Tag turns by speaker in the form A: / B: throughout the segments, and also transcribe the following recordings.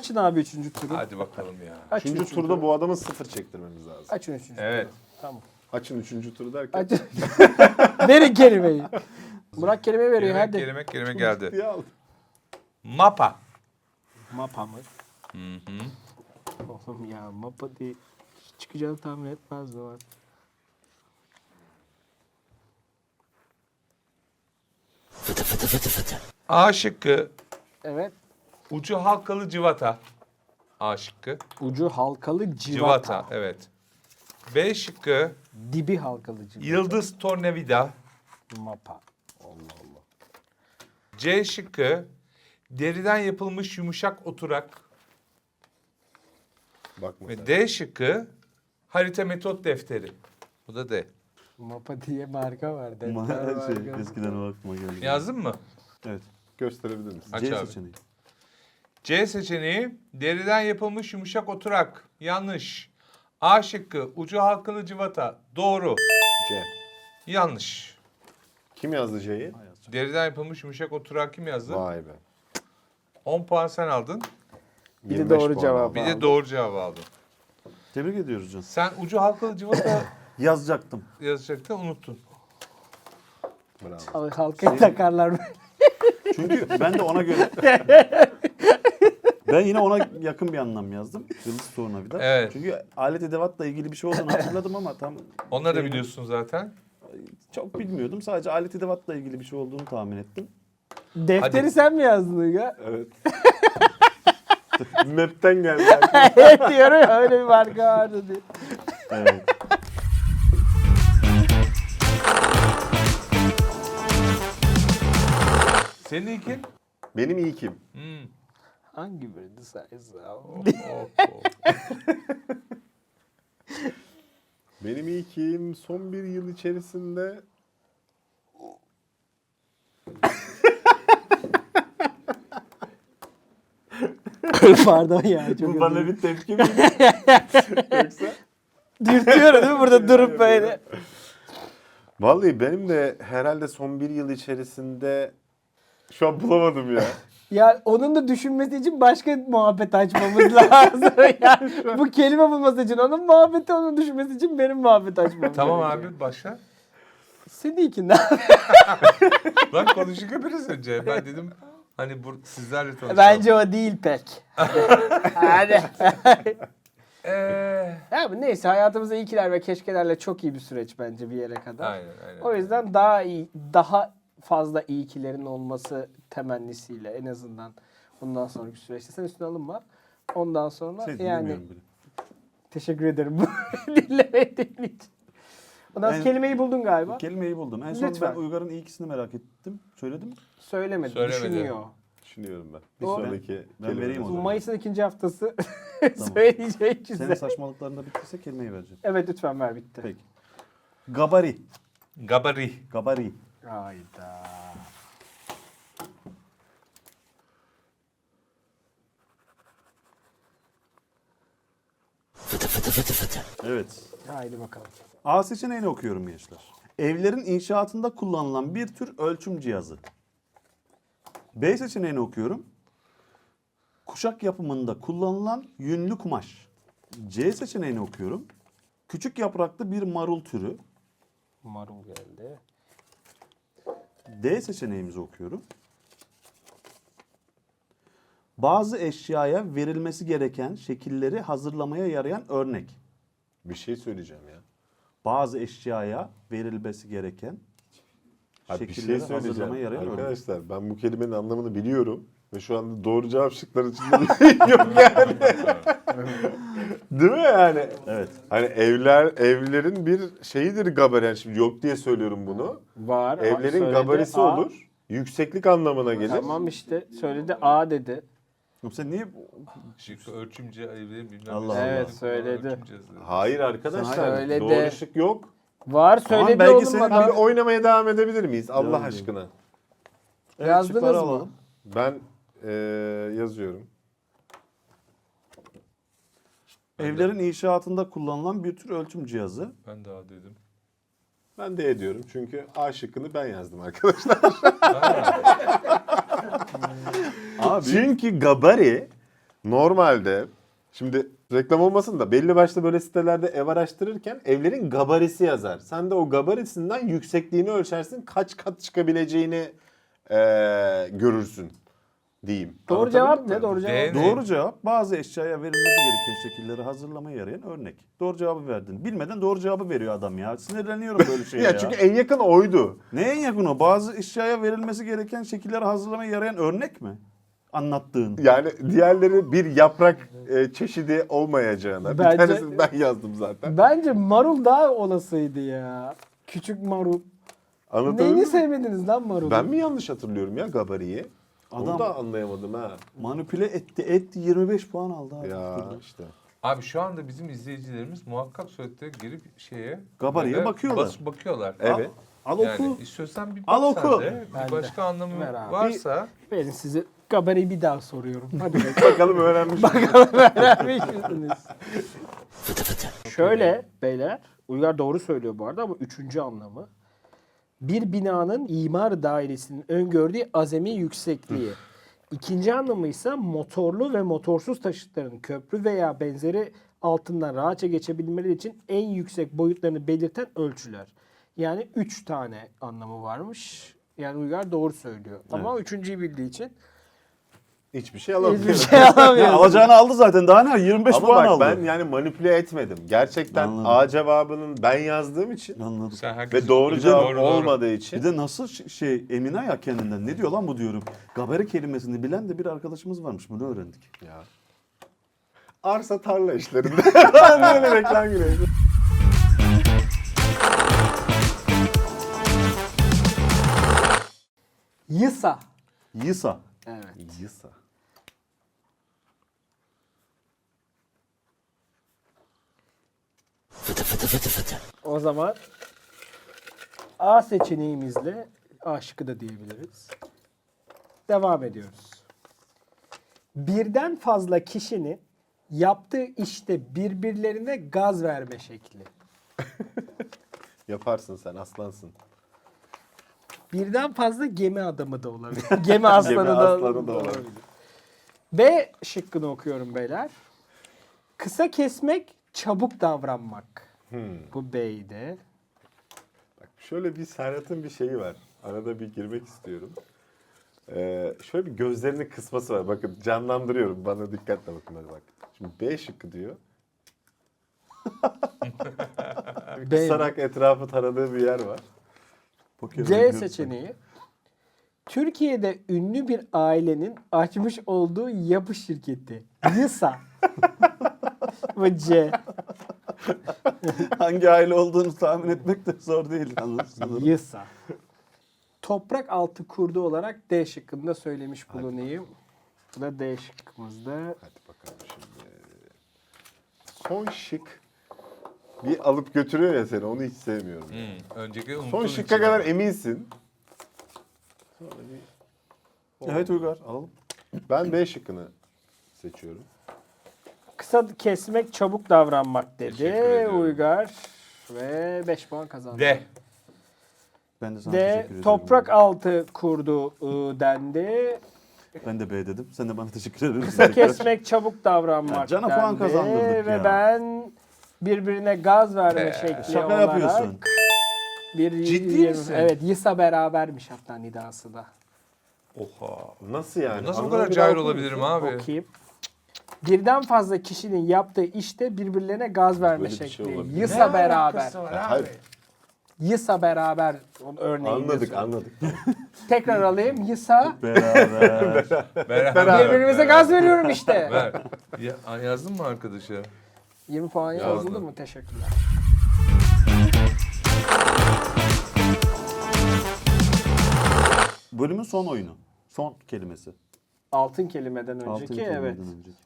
A: Açın abi üçüncü turu.
B: Hadi bakalım ya.
A: Açın
C: Üçüncü
A: üçüncü
C: turda bu adamın sıfır çektirmemiz lazım.
A: Açın üçüncü
B: Evet.
A: turu. Tamam.
C: Açın üçüncü turu derken.
A: Açın. Verin kelimeyi. Burak kelime veriyor
B: Kelime,
A: hadi.
B: kelime, kelime geldi.
C: aldım.
B: Mapa.
A: Mapa mı?
B: Hı hı.
A: Oğlum ya mapa diye çıkacağını tahmin etmezdim ben.
B: A şıkkı
A: Evet.
B: Ucu halkalı civata. A şıkkı.
A: Ucu halkalı civata.
B: Civata. Evet. B şıkkı
A: Dibi halkalı civata.
B: yıldız tornavida.
A: Mapa.
B: C şıkkı deriden yapılmış yumuşak oturak.
C: Bakma
B: Ve
C: sen.
B: D şıkkı harita metot defteri. Bu da D.
A: Mapa diye marka var. defter
D: Ma- şey,
A: markası.
D: eskiden o aklıma geldi.
B: Yazdın mı?
D: Evet.
C: Gösterebilir misin?
B: Aç
D: C
B: abi.
D: seçeneği.
B: C seçeneği deriden yapılmış yumuşak oturak. Yanlış. A şıkkı ucu halkalı civata. Doğru.
C: C.
B: Yanlış.
C: Kim yazdı C'yi?
B: Deriden yapılmış yumuşak oturak kim yazdı?
C: Vay be.
B: 10 puan sen aldın.
A: Bir de
C: 25
A: doğru
C: puan
A: cevap.
C: aldım.
B: Bir
A: Aldım.
B: de doğru cevabı aldın.
D: Tebrik ediyoruz Can.
B: Sen ucu halkalı civata
D: Yazacaktım.
B: yazacaktın unuttun.
C: Bravo.
A: Al- Halkaya takarlar.
D: Çünkü ben de ona göre... ben yine ona yakın bir anlam yazdım. Yıldız tornavida.
B: Evet.
D: Çünkü alet edevatla ilgili bir şey olduğunu hatırladım ama tam
B: Onları da
D: Şey-
B: biliyorsun zaten.
D: çok bilmiyordum. Sadece alet edevatla ilgili bir şey olduğunu tahmin ettim.
A: Defteri
B: Hadi.
A: sen mi yazdın Uyga?
C: Evet. Map'ten geldi.
A: evet diyorum ya öyle bir marka vardı diye.
D: Evet.
B: Senin ilkin?
C: Benim iyi kim?
B: Hmm.
A: Hangi
B: hop, hop.
C: Benim iyi kim? Son bir yıl içerisinde
A: Pardon ya çok
D: Bu bana bir tepki mi?
C: yoksa...
A: Dürtüyorum değil mi burada durup böyle?
C: Vallahi benim de herhalde son bir yıl içerisinde şu an bulamadım ya.
A: Ya onun da düşünmesi için başka muhabbet açmamız lazım. yani bu kelime bulması için onun muhabbeti onun düşünmesi için benim muhabbet açmam
B: tamam
A: gerekiyor.
B: abi başla.
A: Seninkinden.
B: Lan konuştuk biraz önce. Ben dedim hani bu sizlerle tanışalım.
A: Bence o değil pek. Hadi.
B: Eee.
A: ya bu neyse hayatımızda iyikiler ve keşkelerle çok iyi bir süreç bence bir yere kadar.
B: Aynen aynen.
A: O yüzden daha iyi, daha fazla iyikilerin olması temennisiyle en azından bundan sonraki süreçte sen üstüne alınma. Ondan sonra
D: Şey
A: yani
D: bile.
A: teşekkür ederim bu dinlemediğin için. Ondan sonra
D: En-
A: kelimeyi buldun galiba.
D: Kelimeyi buldum. En son
A: Lütfen.
D: ben Uygar'ın iyi ikisini merak ettim. Söyledim.
A: Söylemedi,
B: Söylemedi.
A: düşünüyor.
C: Düşünüyorum ben. Bir
A: Doğru.
C: sonraki
D: Ben vereyim o
A: Bu
D: zaman.
A: Mayıs'ın ikinci haftası söyleyecek
D: Senin
A: güzel.
D: saçmalıklarında bittiyse kelimeyi vereceğim.
A: Evet lütfen ver bitti.
D: Peki. Gabari.
B: Gabari.
D: Gabari.
A: Hayda.
D: Evet.
A: Haydi bakalım.
D: A seçeneğini okuyorum gençler. Evlerin inşaatında kullanılan bir tür ölçüm cihazı. B seçeneğini okuyorum. Kuşak yapımında kullanılan yünlü kumaş. C seçeneğini okuyorum. Küçük yapraklı bir marul türü.
A: Marul geldi.
D: D seçeneğimizi okuyorum. Bazı eşyaya verilmesi gereken şekilleri hazırlamaya yarayan örnek.
C: Bir şey söyleyeceğim ya.
D: Bazı eşyaya verilmesi gereken
C: Abi bir şey
D: şekilleri
C: söyleyeceğim.
D: hazırlamaya yarayan örnek.
C: Arkadaşlar ben bu kelimenin anlamını biliyorum. Ve şu anda doğru cevap şıkları içinde yok yani. Değil mi yani?
D: Evet.
C: Hani evler evlerin bir şeyidir gabari. Yani şimdi yok diye söylüyorum bunu.
A: Var.
C: Evlerin
A: söyledi,
C: gabarisi
A: A.
C: olur. Yükseklik anlamına gelir.
A: Tamam işte söyledi A dedi.
D: Sen niye
B: Şık ölçümcü evlerin bilmem
D: Allah. Allah.
A: Evet, söyledi.
C: Hayır arkadaşlar.
A: Söyledi.
C: Doğru şık yok.
A: Var
D: Tamam,
A: söyledi
D: belki
A: oğlum
D: senin
A: adam.
C: Abi oynamaya devam edebilir miyiz? Allah
D: Devam
C: aşkına.
D: Evet,
A: Yazdınız
D: şıkları
A: mı?
D: alalım.
C: Ben eee, yazıyorum.
D: Evlerin inşaatında kullanılan bir tür ölçüm cihazı.
B: Ben daha dedim.
C: Ben de ediyorum çünkü A şıkkını ben yazdım arkadaşlar.
D: Abi
C: çünkü gabari Normalde şimdi reklam olmasın da belli başlı böyle sitelerde ev araştırırken evlerin gabarisi yazar. Sen de o gabarisinden yüksekliğini ölçersin. Kaç kat çıkabileceğini eee, görürsün diyeyim.
A: Doğru cevap ne? Doğru cevap.
B: D-
D: Doğru cevap bazı eşyaya verilmesi gereken şekilleri hazırlamaya yarayan örnek. Doğru cevabı verdin. Bilmeden doğru cevabı veriyor adam ya. Sinirleniyorum böyle şeye ya.
C: Ya çünkü en yakın oydu.
D: Neye yakın o? Bazı eşyaya verilmesi gereken şekilleri hazırlamaya yarayan örnek mi? Anlattığın.
C: Yani diğerleri bir yaprak e, çeşidi olmayacağına.
A: Bence-
C: Bir tanesini ben yazdım zaten.
A: Bence marul daha olasıydı ya. Küçük marul.
C: Anlatabildim
A: Neyini
C: mi?
A: sevmediniz lan marulu?
C: Ben mi yanlış hatırlıyorum ya gabariyi?
D: Adam-
C: Onu da anlayamadım ha.
D: Manipüle etti, etti 25 puan aldı abi.
C: Ya işte.
B: Abi şu anda bizim izleyicilerimiz muhakkak surette girip şeye
D: Gabariye
B: böyle
D: bakıyorlar.
B: bas- bakıyorlar.
C: Evet.
D: Al
B: Yani
D: oku.
B: istiyorsan bir
D: Al
B: bak sen
D: oku.
B: de.
A: Ben
B: Bir
A: de.
B: başka anlamı
A: Ver abi.
B: varsa
A: Verin size gabariyi bir daha soruyorum. Hadi bakalım.
C: Bakalım öğrenmiş.
A: Bakalım öğrenmiş misiniz? Şöyle beyler, Uygar doğru söylüyor bu arada ama üçüncü anlamı. Bir binanın imar dairesinin öngördüğü azami yüksekliği. İkinci anlamı ise motorlu ve motorsuz taşıtların köprü veya benzeri altından rahatça geçebilmeleri için en yüksek boyutlarını belirten ölçüler. Yani üç tane anlamı varmış. Yani Uygar doğru söylüyor. Ama üçüncüyü bildiği için
C: Hiçbir şey alamıyorum.
A: hiçbir şey alamıyor.
D: Alacağını aldı zaten. Daha ne? 25
C: Ama
D: puan
C: bak
D: aldı.
C: ben yani manipüle etmedim. Gerçekten
D: Anladım.
C: A cevabının ben yazdığım için
D: Anladım.
B: sen
C: ve doğru
D: Bir de
C: cevap
B: doğru, doğru.
C: olmadığı için
D: Bir de nasıl ş- şey Emine ya kendinden ne diyor lan bu diyorum. Gabari kelimesini bilen de bir arkadaşımız varmış. Bunu öğrendik.
C: ya. Arsa tarla işlerinde. Böyle reklam giriyor.
A: Yısa.
D: Yısa.
A: Evet.
C: Yısa.
A: O zaman A seçeneğimizle A şıkkı da diyebiliriz. Devam ediyoruz. Birden fazla kişinin yaptığı işte birbirlerine gaz verme şekli.
C: Yaparsın sen aslansın.
A: Birden fazla gemi adamı da olabilir. gemi aslanı,
C: Gemi
A: da,
C: aslanı da
A: olabilir.
C: olabilir.
A: B şıkkını okuyorum beyler. Kısa kesmek, çabuk davranmak.
C: Hmm.
A: Bu B'ydi.
C: Bak şöyle bir Serhat'ın bir şeyi var. Arada bir girmek istiyorum. Ee, şöyle bir gözlerini kısması var. Bakın canlandırıyorum. Bana dikkatle bakın hadi bak. Şimdi B şıkkı diyor. Kısarak etrafı taradığı bir yer var.
D: Poker
A: C seçeneği. Türkiye'de ünlü bir ailenin açmış olduğu yapı şirketi. Yısa. Ve C.
D: Hangi aile olduğunu tahmin etmek de zor değil yalnız. sanırım.
A: Yısa. Toprak altı kurdu olarak D şıkkında söylemiş bulunayım. Bu da D şıkkımızda.
C: Hadi bakalım şimdi. Son şık bir alıp götürüyor ya seni. Onu hiç sevmiyorum.
B: Hmm, önceki
C: Son
B: unuttuğun
C: şıkka
B: için.
C: kadar eminsin.
D: Evet Uygar alalım.
C: Ben B şıkkını seçiyorum.
A: Kısa kesmek, çabuk davranmak dedi.
B: Ediyorum.
A: Uygar. Ve 5 puan kazandı.
B: D.
D: Ben de sana
A: D.
D: teşekkür ediyorum.
A: Toprak altı kurdu ıı, dendi.
D: Ben de B dedim. Sen de bana teşekkür ederim.
A: Kısa kesmek, çabuk davranmak
D: Ya cana puan
A: dendi.
D: kazandırdık
A: Ve
D: ya.
A: ben birbirine gaz verme
B: Ee,
A: şekli
D: Şaka
A: olarak
D: yapıyorsun.
A: bir
B: Ciddi
A: yirmi-
B: misin?
A: Evet, Yisa berabermiş hatta nidası da.
B: Oha.
C: Nasıl yani?
B: Nasıl bu
C: Anlamı
B: kadar cahil olabilirim abi?
A: Okuyayım. Birden fazla kişinin yaptığı işte birbirlerine gaz verme
C: Böyle bir şey
A: şekli.
C: olabilir.
A: Yısa beraber.
C: Ya hayır.
A: Yısa beraber. Örneğini
C: Anladık
A: söyleyeyim.
C: anladık.
A: Tekrar alayım. Yısa.
D: Beraber.
B: Beraber.
A: Birbirimize gaz veriyorum işte.
B: Ver. Ya, yazdın mı arkadaşa?
A: 20 puan
B: Yazdım.
A: yazıldı mı? Teşekkürler.
D: Bölümün son oyunu. Son kelimesi.
A: Altın kelimeden önceki
D: Altın
A: evet.
D: kelimeden önceki.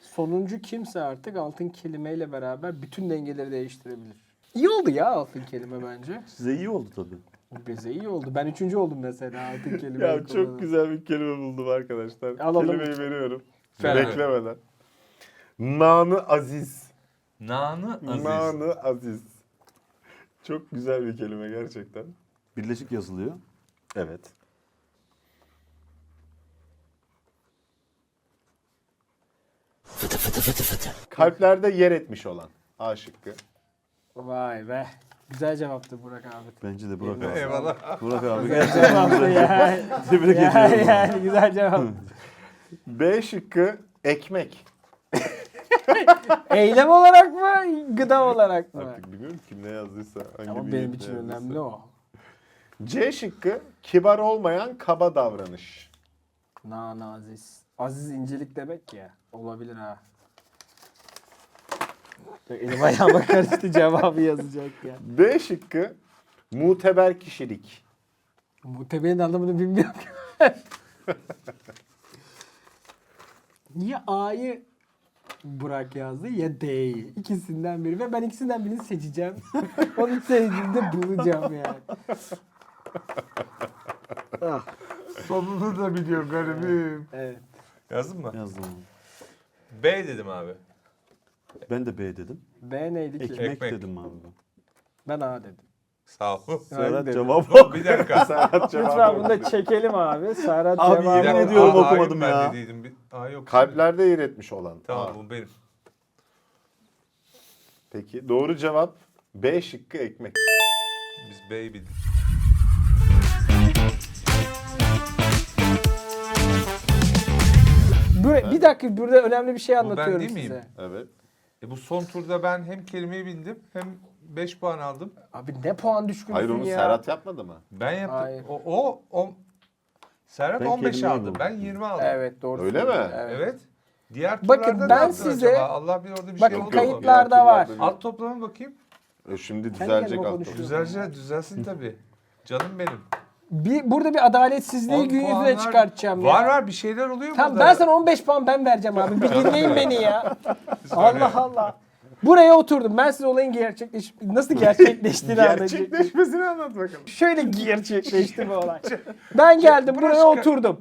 A: Sonuncu kimse artık altın kelimeyle beraber bütün dengeleri değiştirebilir. İyi oldu ya altın kelime bence.
D: Size iyi oldu tabii.
A: Bize iyi oldu. Ben üçüncü oldum mesela altın kelime.
C: Ya çok güzel bir kelime buldum arkadaşlar.
A: Alalım.
C: Kelimeyi veriyorum.
B: Ver abi.
C: Beklemeden. Nanı aziz.
B: Nanı aziz.
C: Nanı aziz. Çok güzel bir kelime gerçekten.
D: Birleşik yazılıyor.
C: Evet. Kalplerde yer etmiş olan. A şıkkı.
A: Vay be. Güzel cevaptı Burak abi.
D: Bence de Burak abi.
B: Eyvallah.
D: Burak abi
A: Güzel
D: gerçekten
A: cevaptı
D: güzel.
A: yani.
D: Tebrik
A: yani,
D: ediyorum.
A: yani güzel cevap.
C: B şıkkı ekmek.
A: Eylem olarak mı, gıda olarak mı?
C: Artık bilmiyorum kim ne yazdıysa. Hangi
A: Ama benim için
C: yazdıysa.
A: önemli o.
C: C şıkkı kibar olmayan kaba davranış.
A: Na naziz. Aziz incelik demek ya. Olabilir ha. Elim ayağıma karıştı cevabı yazacak ya.
C: D şıkkı muteber kişilik.
A: Muteberin anlamını bilmiyorum. ya A'yı Burak yazdı ya D'yi. İkisinden biri ve ben ikisinden birini seçeceğim. Onu sevdiğimde bulacağım yani. ah,
B: Sonunu da biliyor garibim.
A: evet.
B: Yazdın mı?
D: Yazdım.
B: B dedim abi.
D: Ben de B dedim.
A: B neydi ki?
D: Ekmek,
B: Ekmek.
D: dedim abi. ben.
A: Ben A dedim.
B: Sağ ol.
D: Serhat
A: dedim.
D: cevap
B: bir dakika.
C: Serhat cevabı
A: Lütfen bunu
C: oldu.
A: da çekelim abi. Serhat
D: Abi,
A: cevabı.
B: Bir
D: yemin
B: dakika.
D: ediyorum
B: Aa, A'yı
D: okumadım
B: ben
D: ya.
B: dediydim. Bir- A yok.
C: Kalplerde yer etmiş olan.
B: Tamam
C: A.
B: bu benim.
C: Peki doğru cevap B şıkkı ekmek.
B: Biz B'yi bildik.
A: Bir dakika burada önemli bir şey
B: ben
A: anlatıyorum
B: değil miyim?
A: size.
C: Evet.
B: E bu son turda ben hem kelimeyi bildim hem 5 puan aldım.
A: Abi ne puan düşkünsün
C: Hayır onu
A: ya.
C: Serhat yapmadı mı?
B: Ben yaptım.
A: Hayır.
B: O, o, o Serhat
D: Ben
B: 15
D: kelimeyi
B: aldı.
D: buldum.
B: Ben 20 aldım.
A: Evet doğru.
C: Öyle
A: söylüyorsun.
C: mi?
B: Evet. Diğer
A: Bakın,
B: turlarda ne
A: ben
B: yaptın
A: size-
B: acaba? Allah bir orada bir
A: Bakın
B: şey oldu. mu?
A: Kayıtlarda
C: Diğer
A: var.
C: turlarda
B: Alt toplama bakayım.
C: E Şimdi düzelecek
A: kendime
C: alt
A: konuşuyorum.
C: toplama.
B: Düzelce, düzelsin tabii. Canım benim.
A: Bir, burada bir adaletsizliği
B: On
A: gün yüzüne çıkartacağım
B: Var
A: ya.
B: var bir şeyler oluyor
A: Tamam
B: burada.
A: ben sana 15 puan ben vereceğim abi. Bir dinleyin beni ya. Allah Allah. Buraya oturdum. Ben size olayın gerçekleş nasıl gerçekleştiğini anlatacağım.
C: Gerçekleşmesini anlat bakalım.
A: Şöyle gerçekleşti bu olay. Ben geldim buraya oturdum.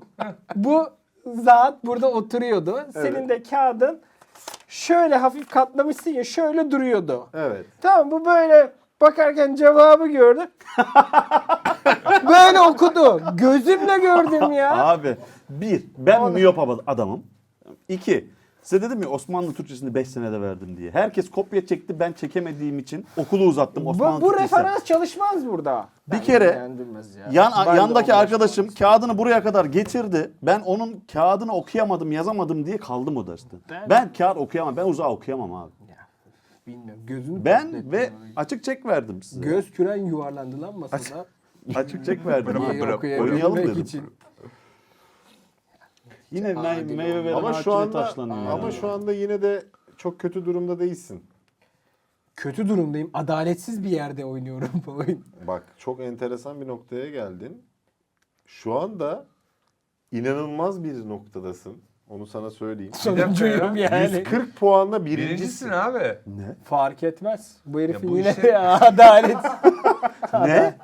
A: Bu zat burada oturuyordu. Senin de kağıdın şöyle hafif katlamışsın ya şöyle duruyordu.
C: Evet.
A: Tamam bu böyle bakarken cevabı gördü. böyle okudu. Gözümle gördüm ya.
D: Abi bir, ben
A: Ama-
D: miyop adamım. İki, size dedim ya Osmanlı Türkçesini 5 senede verdim diye. Herkes kopya çekti ben çekemediğim için okulu uzattım Osmanlı
A: Bu, bu
D: Türkçesi.
A: referans çalışmaz burada.
D: Bir kere. Yan,
A: Ben de
D: yandaki
A: 15
D: arkadaşım kağıdını buraya kadar getirdi. Ben onun kağıdını okuyamadım, yazamadım diye kaldım o derste.
A: Ben-
D: Ben, kağıt okuyamam, ben uzağa okuyamam abi.
A: Bilmiyorum. Gözünü
D: Ben
A: patlattın
D: ve
A: orayı.
D: açık çek verdim size.
A: Göz küren yuvarlandı lan masada.
D: Açık çek verdim.
B: Bırak,
A: okuyabilmek
D: oynayalım dedim.
A: için.
D: Yine me-
A: Adil
D: meyve veren
C: Ama şu anda
D: taşlanıyor.
C: ama
D: ya.
C: şu anda yine de çok kötü durumda değilsin.
A: Kötü durumdayım. Adaletsiz bir yerde oynuyorum bu oyun.
C: Bak çok enteresan bir noktaya geldin. Şu anda inanılmaz bir noktadasın. Onu sana söyleyeyim.
A: Sonuncuyum yani.
C: 140 puanla
B: Birincisin
C: birincisin.
B: abi.
D: Ne?
A: Fark etmez. Bu
B: Ya bu
A: yine
B: işe-
A: adalet.
D: ne?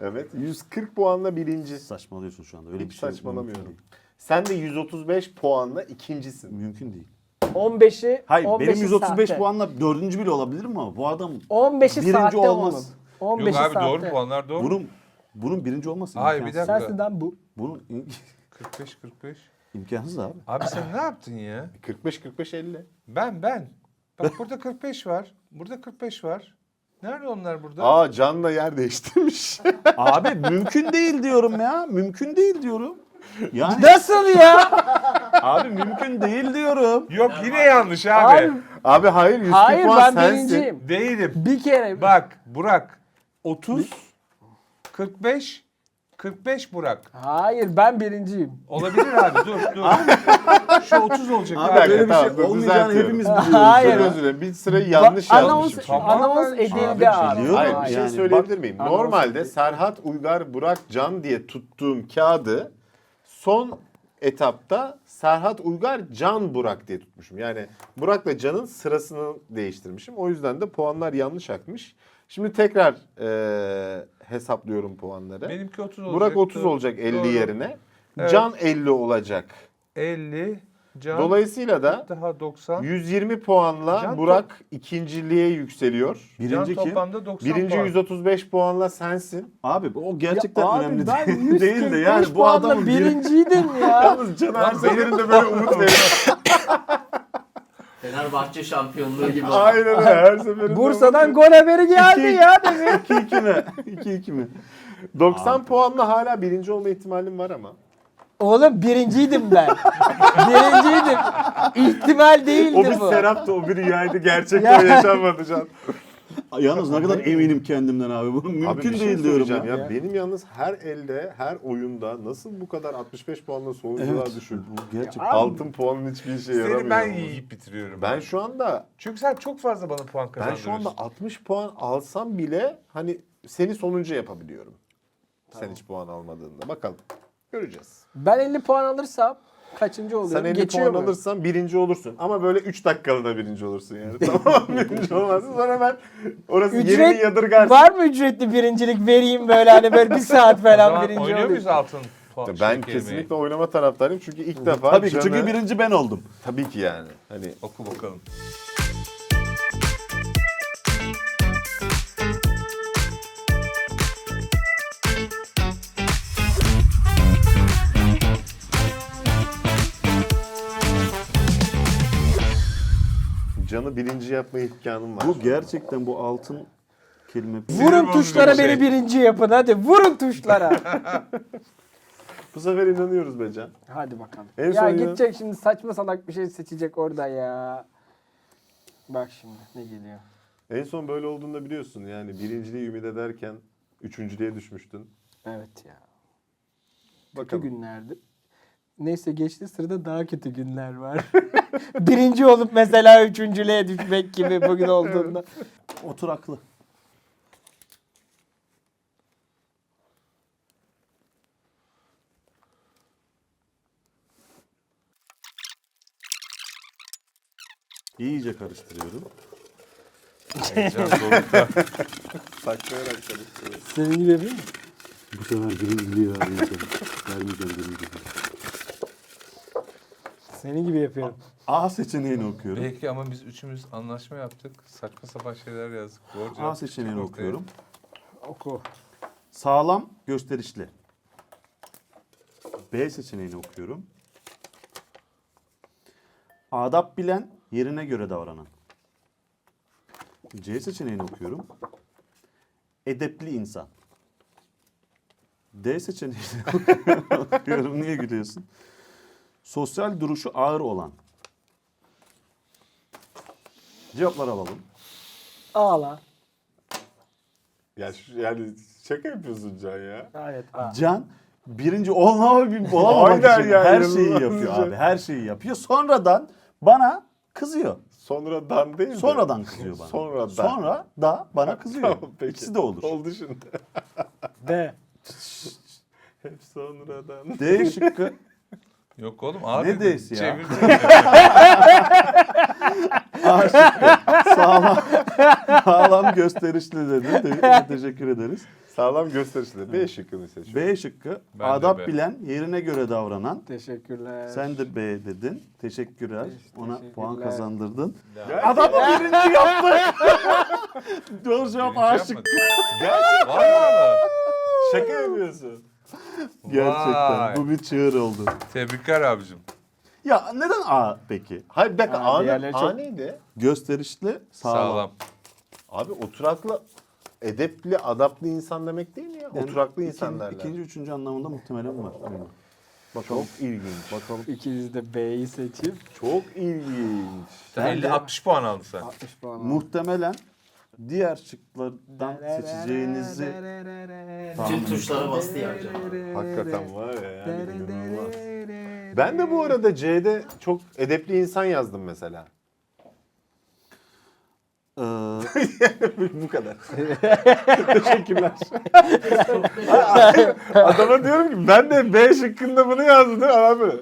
C: Evet 140 puanla birinci.
D: Saçmalıyorsun şu anda. Öyle
C: Hiç
D: bir şey
C: saçmalamıyorum.
D: Mümkün.
C: Sen de 135 puanla ikincisin.
D: Mümkün değil.
A: 15'i
D: Hayır
A: 15'i
D: benim 135
A: sahte.
D: puanla dördüncü bile olabilir mi ama bu adam
A: 15'i
D: birinci
A: sahte
D: olmaz.
A: oğlum. 15'i
B: Yok abi
A: sahte.
B: doğru puanlar doğru.
D: bunun bunun birinci olması
B: Hayır, bir
D: imkansız.
B: dakika.
A: Sensin lan bu.
D: Bunun im-
B: 45 45.
D: imkansız abi.
B: Abi sen ne yaptın ya?
C: 45 45 50.
B: Ben ben. Bak burada 45 var. Burada 45 var. Nerede onlar burada?
C: Aa Can'la yer değiştirmiş.
D: Abi mümkün değil diyorum ya. Mümkün değil diyorum. Yani
A: Nasıl ya?
D: abi mümkün değil diyorum.
B: Yok yine yanlış abi.
A: Abi,
C: Abi hayır 140
A: hayır
C: puan
A: ben
C: sensin.
A: birinciyim.
B: Değilim.
A: Bir kere.
B: Bak Burak 30 45 45 Burak.
A: Hayır ben birinciyim.
B: Olabilir abi dur dur. Şu 30 olacak
D: Abi,
B: abi.
D: böyle bir
C: tamam,
D: şey
C: dur,
D: olmayacağını
C: düzeltiyorum.
D: hepimiz biliyoruz.
A: Hayır.
C: Çok özür dilerim. Bir sırayı yanlış
A: Ba- anons,
C: yazmışım.
B: Tamam,
A: anons edildi
C: Abi,
A: abi.
D: biliyorum.
C: Hayır bir
D: Yani
C: şey
D: bak-
C: söyleyebilir miyim?
A: Anons
C: Normalde
A: edildi.
C: Serhat Uygar Burak Can diye tuttuğum kağıdı son etapta Serhat Uygar Can Burak diye tutmuşum. Yani Burak'la Can'ın sırasını değiştirmişim. O yüzden de puanlar yanlış akmış. Şimdi tekrar eee, hesaplıyorum puanları.
B: Benimki 30 olacak.
C: Burak 30
B: Doğru.
C: olacak 50
B: Doğru.
C: yerine.
B: Evet.
C: Can 50 olacak.
B: 50 Can
C: Dolayısıyla da
B: daha 90.
C: 120 puanla
B: Can
C: Burak ikinciliğe yükseliyor.
B: Can
D: Birinci kim?
B: toplamda 90
C: Birinci
B: puan.
C: 135 puanla sensin.
D: Abi o gerçekten
A: Ya abi
D: önemli
A: ben
D: değil, değil de
A: 145
D: yani bu
A: puanla
D: adamın biri-
A: birinciydim ya.
C: Yalnız Can her seferinde böyle umut veriyor.
E: Fenerbahçe şampiyonluğu gibi.
C: Aynen öyle her seferinde.
A: Bursa'dan gol haberi geldi ya demin.
D: 2-2 mi? 2-2 mi?
C: 90 puanla hala birinci olma ihtimalim var ama.
A: Oğlum birinciydim ben. birinciydim. İhtimal değildi
C: O bir
A: bu.
C: seraptı, o bir rüyaydı. Gerçekten yaşanmadı can.
D: Yalnız ne kadar eminim kendimden abi. Bu mümkün
C: Abi bir şey
D: değil diyorum
C: söyleyeceğim
D: ya.
C: ya. Benim yalnız her elde, her oyunda nasıl bu kadar 65 puanla sonuçlar
D: Evet.
C: düşürdü?
D: Bu gerçekten.
C: Altın puanın hiçbir işe yaramıyor.
B: Seni ben yiyip bitiriyorum.
C: Ben şu anda
B: Çünkü sen çok fazla bana puan
C: ben
B: kazandırıyorsun.
C: şu anda 60 puan alsam bile hani seni sonuncu yapabiliyorum. Sen hiç puan almadığında. Bakalım. Göreceğiz.
A: Ben 50 puan alırsam kaçıncı oluyorum?
C: Sen 50
A: Geçiyor
C: puan
A: mu?
C: alırsan birinci olursun. Ama böyle 3 dakikalığına birinci olursun yani. tamam birinci olmazsın. Sonra ben orası yerini
A: Ücret
C: yadırgarsın.
A: var mı ücretli birincilik vereyim böyle hani böyle bir saat
B: o
A: falan
B: zaman
A: birinci
B: oynuyor
A: olayım.
B: muyuz altın puan?
C: Ben
B: şey kelimeyi?
C: kesinlikle oynama taraftarıyım çünkü ilk defa
D: Tabii ki
C: Can'ı-
D: çünkü birinci ben oldum.
C: Tabii ki yani. Hani
B: Oku bakalım.
C: Can'ı birinci yapma imkanım var.
D: Bu gerçekten bu altın kelime.
A: Vurun tuşlara
B: şey.
A: beni birinci yapın hadi vurun tuşlara.
C: Bu sefer inanıyoruz be Can.
A: hadi bakalım.
C: En
A: ya
C: son ya-
A: gidecek şimdi saçma salak bir şey seçecek orada ya. Bak şimdi ne geliyor.
C: En son böyle olduğunda biliyorsun yani birinciliği ümit ederken üçüncülüğe düşmüştün.
A: Evet ya. Kötü
C: Bakalım.
A: günlerdi. Neyse geçti sırada daha kötü günler var. Birinci olup mesela üçüncülüğe düşmek gibi bugün olduğunda.
D: Oturaklı. İyice karıştırıyorum.
B: Heyecan.
C: Saklayarak çalıştırıyor.
A: Senin gibi mı?
D: Bu sefer birinciliği vermeyeceğim. Vermeyeceğim birinciliği.
A: Senin gibi yapıyorum.
D: A seçeneğini okuyorum.
B: Belki ama biz üçümüz anlaşma yaptık. Saçma sapan şeyler yazdık. Doğru
D: A seçeneğini
B: değil.
D: okuyorum.
A: Oku.
D: Sağlam, gösterişli. B seçeneğini okuyorum. Adap bilen, yerine göre davranan. C seçeneğini okuyorum. Edepli insan. D seçeneğini okuyorum. Niye gülüyorsun? Sosyal duruşu ağır olan. Cevaplar alalım.
A: Ağla.
C: Ya şu- yani şaka yapıyorsun Can ya.
A: Gayet ağla.
D: Can birinci olmama bir olamamak
C: Aynen
D: için
C: yani,
D: her şeyi
C: inanılmaz
D: yapıyor
C: şey.
D: abi. Her şeyi yapıyor. Sonradan bana kızıyor.
C: Sonradan değil de.
D: Sonradan kızıyor bana.
C: Sonradan.
D: Sonra da bana kızıyor.
C: Tamam, peki.
D: İkisi de olur.
C: Oldu şimdi.
A: De.
C: Hep sonradan.
D: D şıkkı
B: Yok oğlum A
D: Ne. D'si ya?
B: Çevir.
D: A şıkkı. Sağlam, sağlam gösterişli dedi. Te- teşekkür ederiz.
C: Sağlam gösterişli. B şıkkını seçiyorum.
D: B şıkkı.
B: Ben de
D: adap
B: B.
D: bilen, yerine göre davranan.
A: Teşekkürler.
D: Sen de B dedin. Teşekkürler. Ona puan
A: Teşekkürler.
D: kazandırdın. Adamı birinci yaptık. Doğru cevap A şıkkı.
C: Gerçekten
B: Vallahi mı?
C: şaka yapıyorsun.
D: Gerçekten
B: Vay.
D: bu bir çığır oldu.
B: Tebrikler abicim.
D: Ya neden A peki?
C: Hayır bir dakika
A: Aa,
C: A,
A: diğerleri
C: A
A: çok-
C: neydi?
D: Gösterişli, sağlam.
B: Sağlam.
C: Abi oturaklı, edepli, adaplı insan demek değil mi ya?
D: Yani
C: oturaklı
D: ikinci-
C: insan derler.
D: İkinci, üçüncü anlamında muhtemelen var. Aynen.
C: Çok ilginç.
D: Bakalım.
A: İkiniz de B'yi seçip
C: Çok ilginç.
B: Sen 50 60 puan aldın sen.
A: 60 puan aldım.
D: Muhtemelen diğer şıklardan seçeceğinizi
E: Bütün tuşlara bastı ya hocam.
C: Hakikaten var ya yani inanılmaz. Ben de bu arada C'de çok edepli insan yazdım mesela.
D: Ee,
C: bu kadar. Teşekkürler. Adama diyorum ki ben de B şıkkında bunu yazdım mi abi?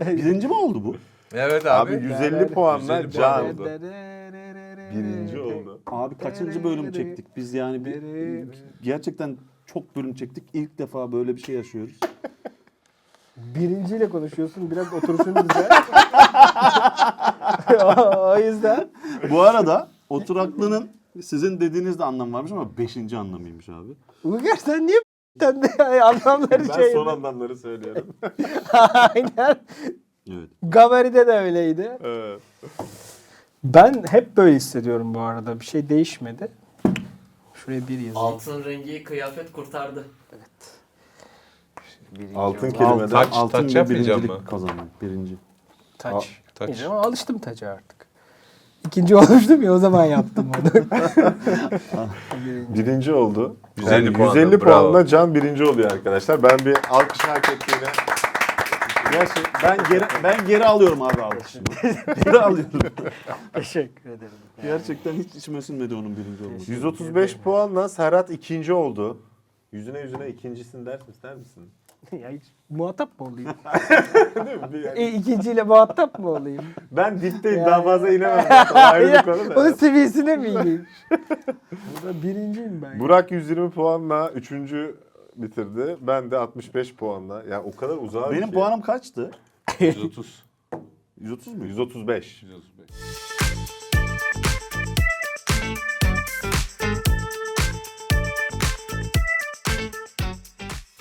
D: birinci mi oldu bu?
B: Evet abi.
C: Abi 150 puanla
B: 150 puan
C: Can
B: oldu.
C: Birinci oldu.
D: Abi kaçıncı bölüm çektik? Biz yani bir, gerçekten çok bölüm çektik. İlk defa böyle bir şey yaşıyoruz.
A: Birinciyle konuşuyorsun biraz oturuşun güzel. o yüzden.
D: Bu arada oturaklının sizin dediğinizde anlam varmış ama beşinci anlamıymış abi.
A: Uygar sen niye sen de anlamları
C: Ben
A: şey.
C: son anlamları söylüyorum.
A: Aynen.
D: Evet.
A: Gabaride de öyleydi.
C: evet.
A: Ben hep böyle hissediyorum bu arada. Bir şey değişmedi. Şuraya bir yazayım.
E: Altın rengi kıyafet kurtardı.
C: Altın
D: Altın,
C: kelimeden
B: Taç,
D: altın bir
B: yapmayacağım
D: birincilik
B: mı?
D: kazandı. Birinci.
A: Taç.
B: Taç.
A: Ama alıştım taça artık. İkinci olmuştum ya o zaman yaptım onu.
C: birinci oldu.
B: 150
C: Yani
B: puanla,
C: 150
B: bravo.
C: puanla Can birinci oluyor arkadaşlar. Ben bir alkış hak ettiğine
D: Gerçi ben geri ben geri alıyorum abi alkışımı. geri alıyorum.
A: Teşekkür ederim.
D: Gerçekten hiç içime sinmedi onun birinci olması.
C: 135 puanla Serhat ikinci oldu. Yüzüne yüzüne ikincisin dersin ister misin?
A: ya hiç muhatap mı olayım?
C: Değil mi? Bir- yani-
A: e, ikinciyle muhatap mı olayım?
C: Ben dipteyim
A: Yani-
C: daha fazla inemem. zaten. Ayrı bir konu da.
A: Onun seviyesine mi ineyim? Burada birinciyim ben.
C: Burak 120 puanla üçüncü bitirdi. Ben de 65 puanla. Yani o kadar uzağa
D: Benim
C: ki.
D: puanım kaçtı?
B: 130.
D: 130 muydu?
C: 135.
B: 135.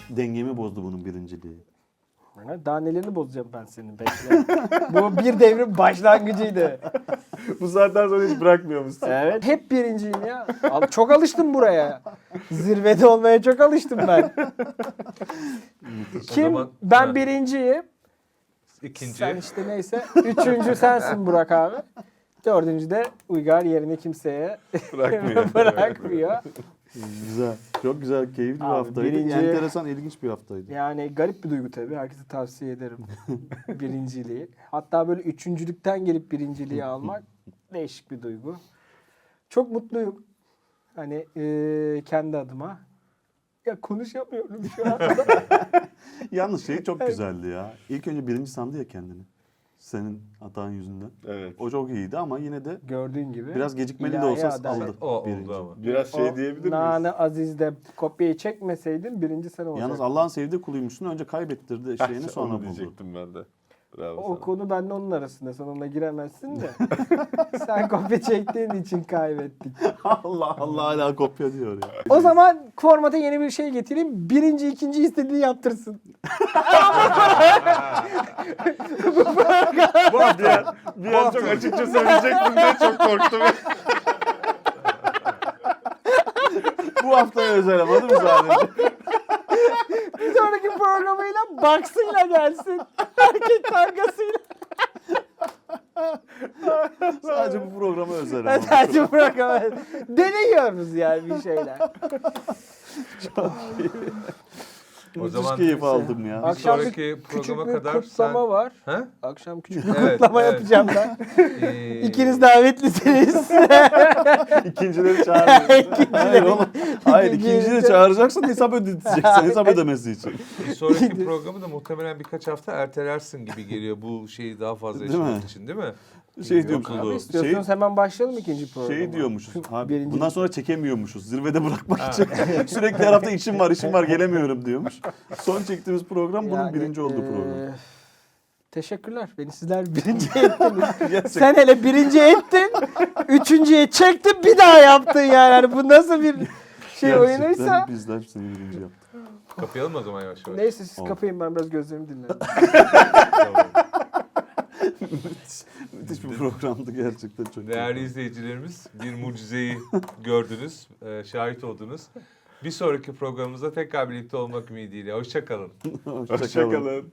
D: Dengemi bozdu bunun birinciliği.
A: Daha nelerini bozacağım ben senin bekle. Bu bir devrin başlangıcıydı.
C: Bu saatten sonra hiç bırakmıyor musun?
A: Evet. Hep birinciyim ya. Al- Çok alıştım buraya. Zirvede olmaya çok alıştım ben. Kim?
B: zaman-
A: ben
B: Ha.
A: birinciyim.
B: İkinci.
A: Sen işte neyse. Üçüncü sensin Burak abi. Dördüncü de Uygar yerini kimseye
C: Bırakmıyor.
A: bırakmıyor.
D: Güzel. Çok güzel, keyifli bir
A: Abi,
D: haftaydı.
A: birinci-
D: Enteresan, ilginç bir haftaydı.
A: Yani garip bir duygu tabii. Herkese tavsiye ederim birinciliği. Hatta böyle üçüncülükten gelip birinciliği almak değişik bir duygu. Çok mutluyum. Hani eee, kendi adıma. Ya konuşamıyorum şu anda.
D: Yalnız şey çok güzeldi ya. İlk önce birinci sandı ya kendini. Senin hatan yüzünden.
C: Evet.
D: O çok iyiydi ama yine de
A: Gördüğün gibi.
D: biraz gecikmeli de
A: ilahi
D: olsa
A: adalet.
D: aldı.
B: O
D: birinci.
B: oldu ama.
C: Biraz şey
A: O
C: diyebilir miyiz?
A: Nane Aziz'de kopyayı çekmeseydin birinci sen olacaktın.
D: Yalnız Allah'ın sevdiği kuluymuşsun. Önce kaybettirdi şeyini
C: onu
D: sonra buldu.
C: diyecektim ben de. Bravo
A: O
C: sana.
A: konu benle onun arasında. Sen onunla giremezsin de. sen kopya çektiğin için kaybettik.
D: Allah Allah hala kopya diyor ya.
A: O zaman formata yeni bir şey getireyim. Birinci, ikinci istediğini yaptırsın.
C: Bu an bir an, bir an çok açıkça söyleyecektim diye çok korktum.
D: Bu haftaya özel ama değil mi sadece?
A: Sonraki programıyla baksıyla gelsin. Erkek kargasıyla.
D: sadece bu programa özel ama.
A: Sadece bırakamayız. Deniyoruz yani bir şeyler.
B: O
D: Müthiş
B: zaman
D: keyif aldım ya.
B: Bir
A: Akşam
B: sonraki
A: küçük
B: programa
A: bir
B: kadar
A: kutlama
B: sen-
A: var.
B: Ha?
A: Akşam küçük bir
B: Evet,
A: kutlama
B: evet.
A: yapacağım ben.
B: Ee,
A: İkiniz davetlisiniz.
C: İkincileri çağırdım.
D: Hayır oğlum. Hayır
A: İkinci-
D: ikinciyi de çağıracaksın hesap ödeteceksin hesap ödemesi için.
B: Bir sonraki programı da muhtemelen birkaç hafta ertelersin gibi geliyor bu şeyi daha fazla
D: Değil mi?
B: yaşamak için değil mi?
D: Şey
B: Yoksulluğu.
A: Abi istiyorsanuz hemen başlayalım ikinci programa.
D: Şey diyormuşuz. Abi,
A: Birinci-
D: bundan sonra çekemiyormuşuz. Zirvede bırakmak için. Sürekli her hafta işim var, işim var gelemiyorum diyormuş. Son çektiğimiz program bunun
A: Yani,
D: birinci olduğu
A: eee,
D: program.
A: Teşekkürler. Beni sizler birinci ettiniz.
D: Gerçekten.
A: Sen hele birinci ettin. Üçüncüye çektin bir daha yaptın yani. Hani bu nasıl bir şey
D: Gerçekten
A: oyunuysa.
D: bizler seni birinci yaptık.
B: Kapayalım o zaman yavaş yavaş.
A: Neyse siz kapayın ben biraz gözlerimi dinlerim.
B: Tamam.
D: Müthiş bir programdı gerçekten çok.
B: Değerli izleyicilerimiz bir mucizeyi gördünüz, e, şahit oldunuz. Bir sonraki programımızda tekrar birlikte olmak ümidiyle. Hoşçakalın.
D: Hoşçakalın.
C: Hoşçakalın.